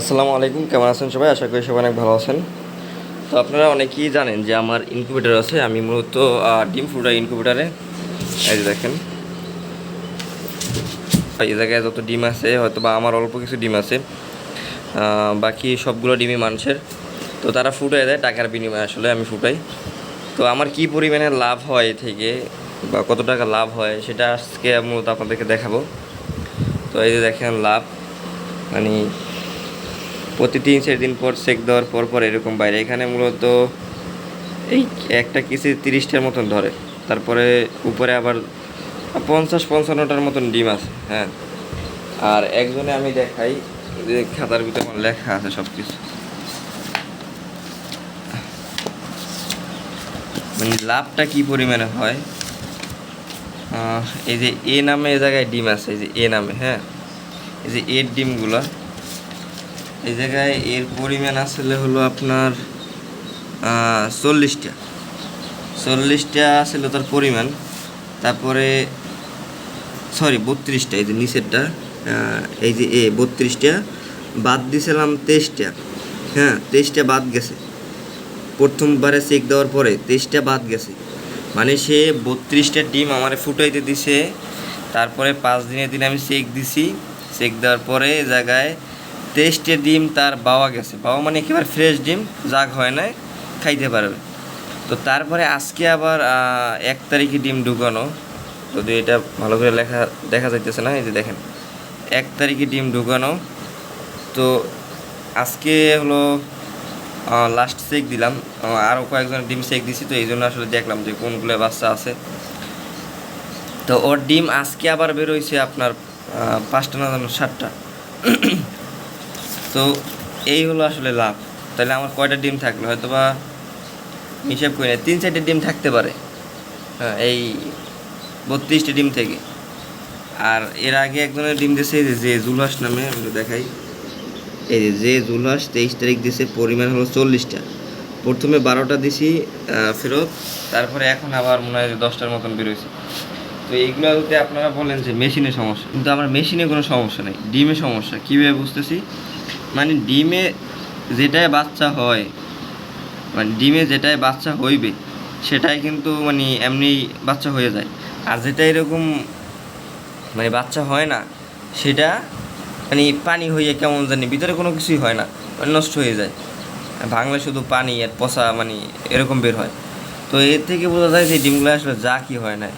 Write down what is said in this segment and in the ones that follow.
আসসালামু আলাইকুম, কেমন আছেন সবাই? আশা করি সবাই অনেক ভালো আছেন। তো আপনারা অনেকেই জানেন যে আমার ইনকিউবেটার আছে। আমি মূলত ডিম ফুটাই ইনকিউবেটারে এই যে দেখেন। এই জায়গায় যত ডিম আছে হয়তো বা আমার অল্প কিছু ডিম আছে। বাকি সবগুলো ডিমই মানুষের। তো তারা ফুটাই দেয়, টাকার বিনিময়ে আসলে আমি ফুটাই। তো আমার কি পরিমাণে লাভ হয় থেকে, বা কত টাকা লাভ হয়, সেটা আজকে মূলত আপনাদেরকে দেখাবো। তো এই যে দেখেন লাভ মানে প্রতি তিন দিন পর সেক দেওয়ার পর পর এরকম বাইরে। এখানে মূলত এই একটা কিসে তিরিশটার মতন ধরে। তারপরে উপরে আবার পঞ্চাশ, পঞ্চান্নটার মতন ডিম আছে হ্যাঁ। আর একজনে আমি দেখাই, যে খাতার ভিতরে আমার লেখা আছে সব কিছু মানে লাভটা কি পরিমাণে হয়? এই যে এ নামে এ জায়গায় ডিম আছে, এই যে এ নামে হ্যাঁ। এই যে এর ডিমগুলো এই জায়গায় এর পরিমাণ আসলে হলো আপনার চল্লিশটা। চল্লিশটা ছিল তার পরিমাণ। তারপরে সরি বত্রিশটা, এই যে নিচেরটা এই যে এ, বত্রিশটা, বাদ দিয়েছিলাম তেইশটা। হ্যাঁ তেইশটা বাদ গেছে। প্রথমবারে চেক দেওয়ার পরে তেইশটা বাদ গেছে। মানে সে বত্রিশটা ডিম আমার ফুটাইতে দিছে। তারপরে পাঁচ দিনের দিন আমি চেক দিছি। চেক দেওয়ার পরে জায়গায় তেইশটা ডিম তার বাওয়া গেছে। বাওয়া মানে একেবারে ফ্রেশ ডিম, জাগ হয় না খাইতে পারবে। তো তারপরে আজকে আবার এক তারিখে ডিম ঢুকানো। যদি এটা ভালো করে লেখা, দেখা যাইতেছে না, এই যে দেখেন। এক তারিখে ডিম ঢুকানো। তো আজকে হলো লাস্ট চেক দিলাম। আরও কয়েকজন ডিম চেক দিছি, তো এই জন্য আসলে দেখলাম যে কোনগুলো বাচ্চা আছে। তো ওর ডিম আজকে আবার বেরোইছে আপনার পাঁচটা না জানো সাতটা। তো এই হলো আসলে লাভ। তাহলে আমার কয়টা ডিম থাকল? হয়তো বা হিসাব করি না, তিন চারটে ডিম থাকতে পারে। হ্যাঁ এই বত্রিশটা ডিম থেকে। আর এর আগে একজনের ডিম দিয়েছে এই যে জুলহাস নামে, আমি দেখাই। এই যে যে জুলহাস তেইশ তারিখ দিয়েছে পরিমাণ হলো চল্লিশটা। প্রথমে বারোটা দিছি ফেরত, তারপরে এখন আবার মনে হয় যে দশটার মতন বেরোয়েছে তো এইগুলো যদি আপনারা বলেন যে মেশিনে সমস্যা, কিন্তু আমার মেশিনে কোনো সমস্যা নেই ডিমে সমস্যা, কীভাবে বুঝতেছি? মানে ডিমে যেটাই বাচ্চা হয় মানে ডিমে যেটাই বাচ্চা হইবে, সেটাই কিন্তু মানে এমনি বাচ্চা হয়ে যায়। আর যেটা এরকম মানে বাচ্চা হয় না, সেটা মানে পানি হইয়া কেমন জানি ভিতরে কোনো কিছুই হয় না মানে নষ্ট হয়ে যায়। ভাঙলে শুধু পানি আর পচা মানে এরকম বের হয়। তো এর থেকে বোঝা যায় যে ডিমগুলো আসলে যা কি হয় না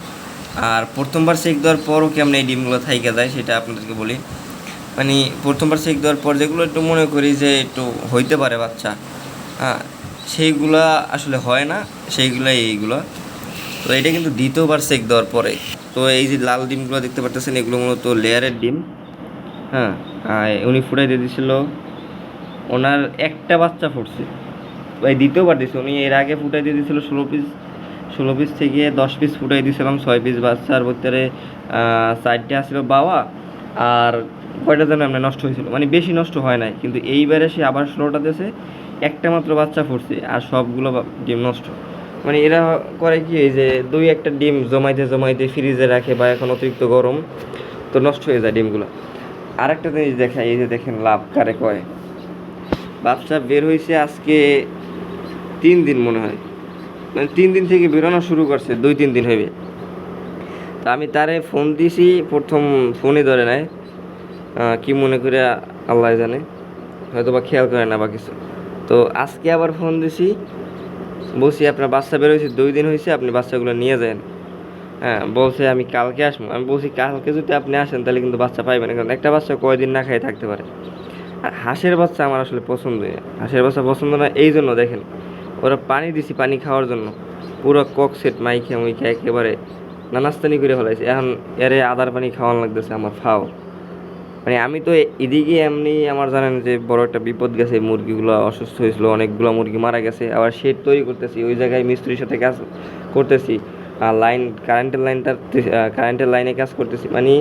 আর প্রথমবার চেক দেওয়ার পরও কেমন এই ডিমগুলো থাইকে যায় সেটা আপনাদেরকে বলি। মানে প্রথমবার চেক দেওয়ার পর যেগুলো একটু মনে করি যে একটু হইতে পারে বাচ্চা হ্যাঁ সেইগুলা আসলে হয় না সেইগুলাই এইগুলো। তো এটা কিন্তু দ্বিতীয়বার চেক দেওয়ার পরে। তো এই যে লাল ডিমগুলো দেখতে পারতেছেন, এগুলো মূলত লেয়ারের ডিম হ্যাঁ উনি ফুটাই দিয়ে দিছিল, ওনার একটা বাচ্চা ফুটছে। এই দ্বিতীয়বার দিছে, উনি এর আগে ফুটাই দিয়ে দিয়েছিল ষোলো পিস ষোলো পিস থেকে দশ পিস ফুটাই দিয়েছিলাম ছয় পিস বাচ্চার ভিতরে চারটে আসছিল বাবা, আর কয়টা যেন আমরা নষ্ট হয়েছিল। মানে বেশি নষ্ট হয় নাই, কিন্তু এইবারে সে আবার ষোলোটা দিয়েছে, একটা মাত্র বাচ্চা ফুটছে আর সবগুলো ডিম নষ্ট। মানে এরা করে কি এই যে দুই একটা ডিম জমাইতে জমাইতে ফ্রিজে রাখে বা এখন অতিরিক্ত গরম, তো নষ্ট হয়ে যায় ডিমগুলো। আর একটা জিনিস দেখা এই যে দেখেন লাভ কারে কয়। বাচ্চা বের হয়েছে আজকে তিন দিন মনে হয়। মানে তিন দিন থেকে বেরোনো শুরু করছে, দুই তিন দিন হইবে। তা আমি তারে ফোন দিছি, প্রথম ফোনে ধরে নেয় কি মনে করে আল্লাহ জানে? হয়তো বা খেয়াল করে না বা কিছু। তো আজকে আবার ফোন দিছি, বলছি আপনার বাচ্চা বের হয়েছে, দুই দিন হয়েছে আপনি বাচ্চাগুলো নিয়ে যান। হ্যাঁ বলছে আমি কালকে আসব। আমি বলছি কালকে যদি আপনি আসেন তাহলে কিন্তু বাচ্চা পাইবেন কারণ একটা বাচ্চা কয়দিন না খেয়ে থাকতে পারে। আর হাঁসের বাচ্চা আমার আসলে পছন্দ হাঁসের বাচ্চা পছন্দ না, এই জন্য দেখেন, ওরা পানি দিছি পানি খাওয়ার জন্য। পুরো কক সেট মাইখে মুইখে একেবারে নানাস্তানি করে ফেলাইছে। এখন এরে আদার পানি খাওয়ানো লাগতেছে আমার ফাও। মানে আমি তো এদিকে এমনি আমার জানেন যে বড় একটা বিপদ গেছে, মুরগিগুলো অসুস্থ হয়েছিল, অনেকগুলো মুরগি মারা গেছে, আবার শেড তৈরি করতেছি, ওই জায়গায় মিস্ত্রির সাথে কাজ করতেছি আর লাইন কারেন্টের লাইনটার কারেন্টের লাইনে কাজ করতেছি মানে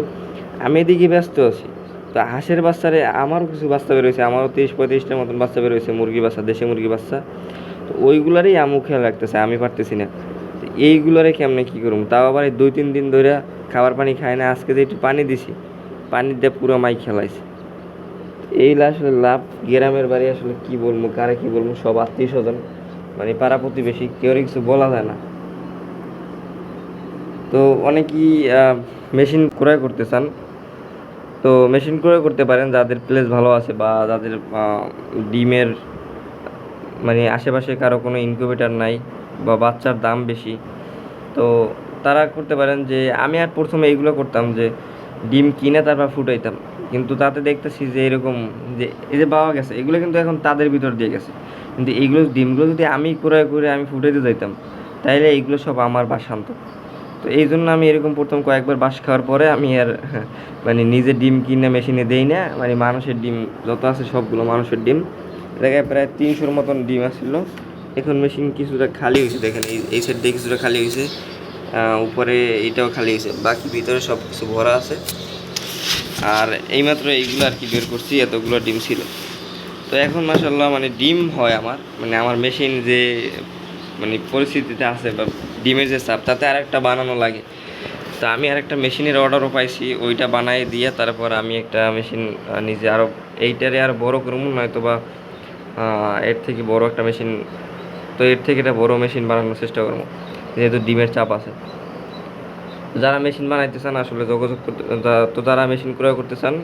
আমি এদিকে ব্যস্ত আছি। তো হাঁসের বাচ্চারে আমারও কিছু বাচ্চা বেরোয়েছে আমারও তিরিশ পঁয়ত্রিশটার মতন বাচ্চা বেরোয়েছে মুরগি বাচ্চা, দেশি মুরগি বাচ্চা। তো ওইগুলারই আমু খেয়াল রাখতেছে, আমি পারতেছি না। এইগুলারে কেমনে কী করুম তাও আবার দুই, তিন দিন ধরে খাবার পানি খায় না, আজকে যে একটু পানি দিছি পানি দিয়ে পুরো মাই খেলাইছে। এই আসলে লাভ, গ্রামের বাড়ি আসলে কি বলব, কারে কি বলব, সব আত্মীয় স্বজন মানে পাড়া প্রতিবেশী, কেউ কিছু বলা যায় না। তো অনেকেই মেশিন ক্রয় করতে চান। তো মেশিন ক্রয় করতে পারেন, যাদের প্লেস ভালো আছে বা যাদের ডিমের মানে আশেপাশে কারও কোনো ইনকিউবেটার নাই বা বাচ্চার দাম বেশি, তো তারা করতে পারেন যে, আমি আর প্রথমে এইগুলো করতাম যে ডিম কিনে তারপর ফুটাইতাম। কিন্তু তাতে দেখতেছি যে এরকম যে এই যে পাওয়া গেছে, এগুলো কিন্তু এখন তাদের ভিতর দিয়ে গেছে। কিন্তু এইগুলো ডিমগুলো যদি আমি ক্রয় করে আমি ফুটাইতে যাইতাম, তাইলে এইগুলো সব আমার বাসান্ত তো এই জন্য আমি এরকম প্রথম কয়েকবার বাস খাওয়ার পরে আমি আর মানে নিজে ডিম কিনে মেশিনে দেই না মানে মানুষের ডিম যত আছে সবগুলো মানুষের ডিম। জায়গায় প্রায় তিনশোর মতন ডিম আসছিল এখন মেশিন কিছুটা খালি হয়েছে দেখেন এই সাইড দিয়ে কিছুটা খালি হয়েছে উপরে এটাও খালি হয়েছে। বাকি ভিতরে সব কিছু ভরা আছে। আর এইমাত্র এইগুলো আর কি বের করছি, এতগুলো ডিম ছিল। তো এখন মাসাল্লাহ মানে ডিম হয় আমার। মানে আমার মেশিন যে মানে পরিস্থিতিতে আছে বা ডিমের যে চাপ, তাতে আরেকটা বানানো লাগে। তা আমি আরেকটা মেশিনের অর্ডারও পাইছি, ওইটা বানাই দিয়ে তারপর আমি একটা মেশিন নিজে আরও এইটারে আর বড় করব নয়তো বা এর থেকে বড় একটা মেশিন তো এর থেকে একটা বড় মেশিন বানানোর চেষ্টা করব। যেহেতু ডিমের চাপ আছে। যারা মেশিন বানাইতে চান আসলে যোগাযোগ করতে তো যারা মেশিন ক্রয় করতে চান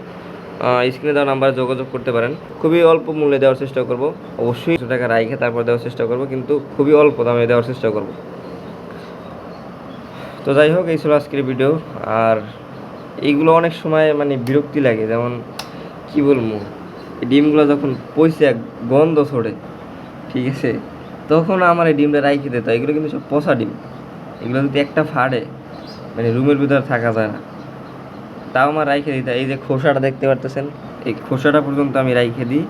স্ক্রিনে দেওয়া নাম্বারে যোগাযোগ করতে পারেন। খুবই অল্প মূল্যে দেওয়ার চেষ্টা করব। অবশ্যই কিছু টাকা রাইখে তারপর দেওয়ার চেষ্টা করব, কিন্তু খুবই অল্প দামে দেওয়ার চেষ্টা করব। তো যাই হোক, এই ছিল আজকের ভিডিও আর এইগুলো অনেক সময় মানে বিরক্তি লাগে, যেমন কি বলব? ডিমগুলো যখন পয়সে গন্ধ ছড়ে, ঠিক আছে? তখন আমার এই ডিমটা রাইখে দিতে এগুলো কিন্তু সব পচা ডিম। এগুলো যদি একটা ফাড়ে মানে রুমের ভিতরে থাকা যায় না। তাও আমার রাইখে দিতে এই যে খোসাটা দেখতে পারতেছেন, এই খোসাটা পর্যন্ত আমি রাইখে দিই।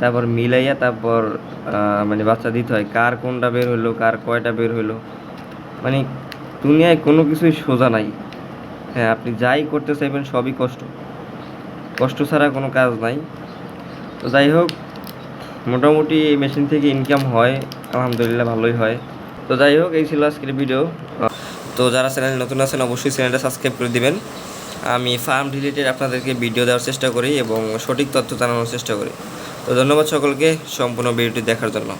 তারপর মিলাইয়া তারপর মানে বাচ্চা দিতে হয়। কার কোনটা বের হইল, কার কয়টা বের হইল। মানে দুনিয়ায় কোনো কিছুই সোজা নাই। হ্যাঁ আপনি যাই করতে চাইবেন সবই কষ্ট। কষ্ট ছাড়া কোনো কাজ নাই। তো যাই হোক মোটামুটি মেশিন থেকে ইনকাম হয়, আলহামদুলিল্লাহ ভালোই হয়। তো যাই হোক, এই ছিল আজকের ভিডিও তো যারা চ্যানেল নতুন আছেন, অবশ্যই চ্যানেলটা সাবস্ক্রাইব করে দেবেন। আমি ফার্ম রিলেটেড আপনাদেরকে ভিডিও দেওয়ার চেষ্টা করি এবং সঠিক তথ্য জানানোর চেষ্টা করি। তো ধন্যবাদ সকলকে, সম্পূর্ণ ভিডিওটি দেখার জন্য।